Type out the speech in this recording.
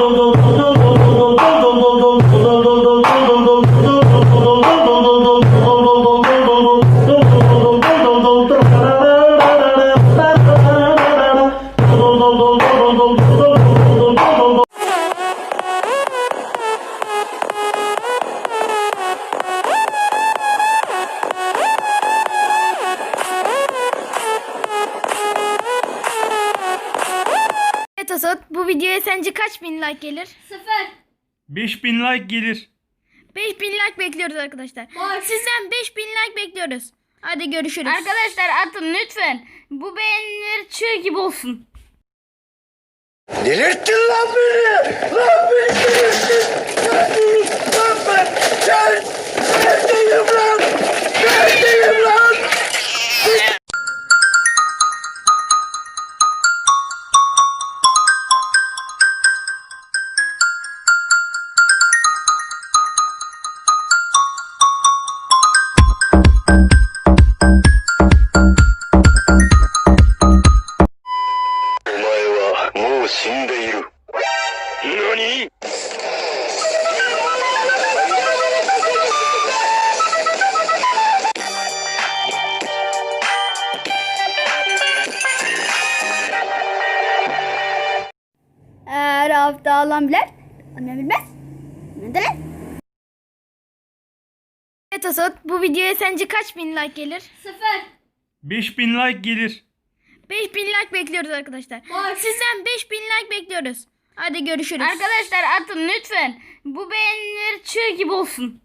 Dol dol dol dol dol dol Evet Asot bu videoya sence kaç bin like gelir? Sıfır. 5000 like gelir. 5000 like bekliyoruz arkadaşlar. Boş. Sizden 5000 like bekliyoruz. Hadi görüşürüz. Arkadaşlar atın lütfen. Bu beğeniler çığ gibi olsun. Delirttin lan beni! Lan beni delirttin! Lan? 死んでいる。何 Her hafta alan bilir. Annem bilmez. Ne de lan? Evet Asot bu videoya sence kaç bin like gelir? Sıfır. 5000 like gelir. 5000 like bekliyoruz arkadaşlar. Boş. Sizden 5000 like bekliyoruz. Hadi görüşürüz. Arkadaşlar atın lütfen. Bu beğeniler çığ gibi olsun.